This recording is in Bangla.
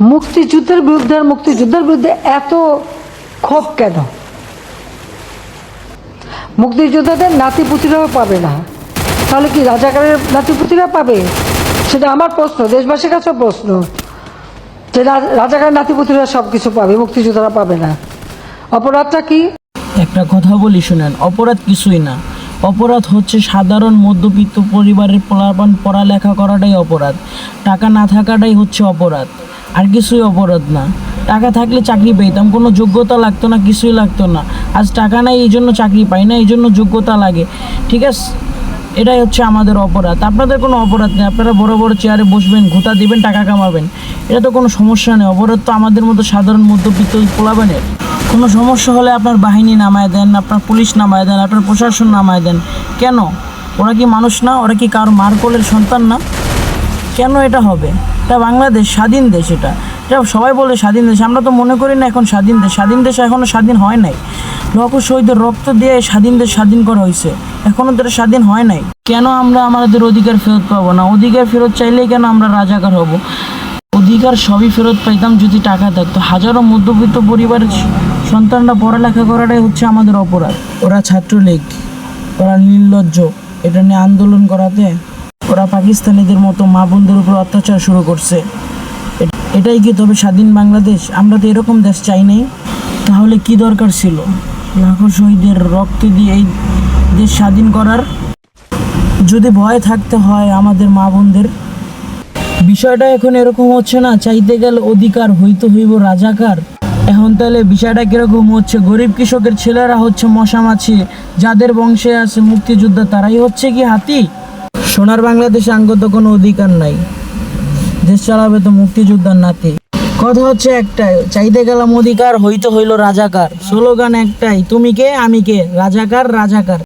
মুক্তিযুদ্ধের বিরুদ্ধে আর মুক্তিযুদ্ধের বিরুদ্ধে এত ক্ষোভ কেন? মুক্তিযোদ্ধাদের নাতিপুতিরাও পাবে না। তাহলে কি রাজাকারের নাতিপুতিরা পাবে? সেটা আমার প্রশ্ন, দেশবাসীর কাছেও প্রশ্ন। যে রা- রাজাকারের নাতিপুতিরা সব কিছু পাবে, মুক্তিযোদ্ধারা পাবে না। অপরাধটা কি? একটা কথা বলি শুনেন, অপরাধ কিছুই না। অপরাধ হচ্ছে সাধারণ মধ্যবিত্ত পরিবারের পোলাপান পড়ালেখা করাটাই অপরাধ। টাকা না থাকাটাই হচ্ছে অপরাধ। আর কিছুই অপরাধ না। টাকা থাকলে চাকরি পেতাম, কোনো যোগ্যতা লাগতো না, কিছুই লাগতো না। আজ টাকা নাই, এই জন্য চাকরি পাই না, এই জন্য যোগ্যতা লাগে। ঠিক আছে? এটাই হচ্ছে আমাদের অপরাধ। আপনাদের কোনো অপরাধ নেই। আপনারা বড় বড় চেয়ারে বসবেন, ঘুতা দিবেন, টাকা কামাবেন। এটা তো কোনো সমস্যা নেই। অপরাধ তো আমাদের মতো সাধারণ মধ্যবিত্ত পোলাবেনের কোনো সমস্যা হলে আপনার বাহিনী নামায় দেন, আপনার পুলিশ নামায় দেন, আপনার প্রশাসন নামায় দেন। কেন? ওরা কি মানুষ না? ওরা কি কারও মারকোলের সন্তান না? কেন এটা হবে? এটা বাংলাদেশ, স্বাধীন দেশ এটা। এটা সবাই বলে স্বাধীন দেশ, আমরা তো মনে করি না এখন স্বাধীন দেশ। স্বাধীন দেশ এখনও স্বাধীন হয় নাই। লক্ষ শহীদের রক্ত দিয়ে স্বাধীন দেশ স্বাধীন করা হয়েছে। এখনও তো এটা স্বাধীন হয় নাই। কেন আমরা আমাদের অধিকার ফেরত পাবো না? অধিকার ফেরত চাইলেই কেন আমরা রাজাকার হব? অধিকার সবই ফেরত পাইতাম যদি টাকা থাকতো। হাজারো মধ্যবিত্ত পরিবারের সন্তানরা পড়ালেখা করাটাই হচ্ছে আমাদের অপরাধ। ওরা ছাত্রলীগ, ওরা নির্লজ্জ। এটা নিয়ে আন্দোলন করাতে ওরা পাকিস্তানিদের মতো মা বোনদের উপর অত্যাচার শুরু করছে। এটাই কি তবে স্বাধীন বাংলাদেশ? আমরা তো এরকম দেশ চাই নাই। তাহলে কি দরকার ছিল? লাখো শহীদের রক্ত দিয়ে এই দেশ স্বাধীন করার? যদি ভয় থাকতে হয় আমাদের মা বোনদের। বিষয়টা এখন এরকম হচ্ছে না, চাইতে গেলে অধিকার হইতে হইব রাজাকার। এখন তাহলে বিষয়টা কীরকম হচ্ছে? গরিব কৃষকের ছেলেরা হচ্ছে মশামাছি, যাদের বংশে আছে মুক্তিযোদ্ধা, তারাই হচ্ছে কি হাতি? সোনার বাংলাদেশে আঙ্গত কোনো অধিকার নাই। দেশ চালাবে তো মুক্তিযোদ্ধার নাতে। কথা হচ্ছে একটাই, চাইতে গেলাম অধিকার, হইতে হইল রাজাকার। স্লোগান একটাই, তুমি কে, আমি কে? রাজাকার রাজাকার।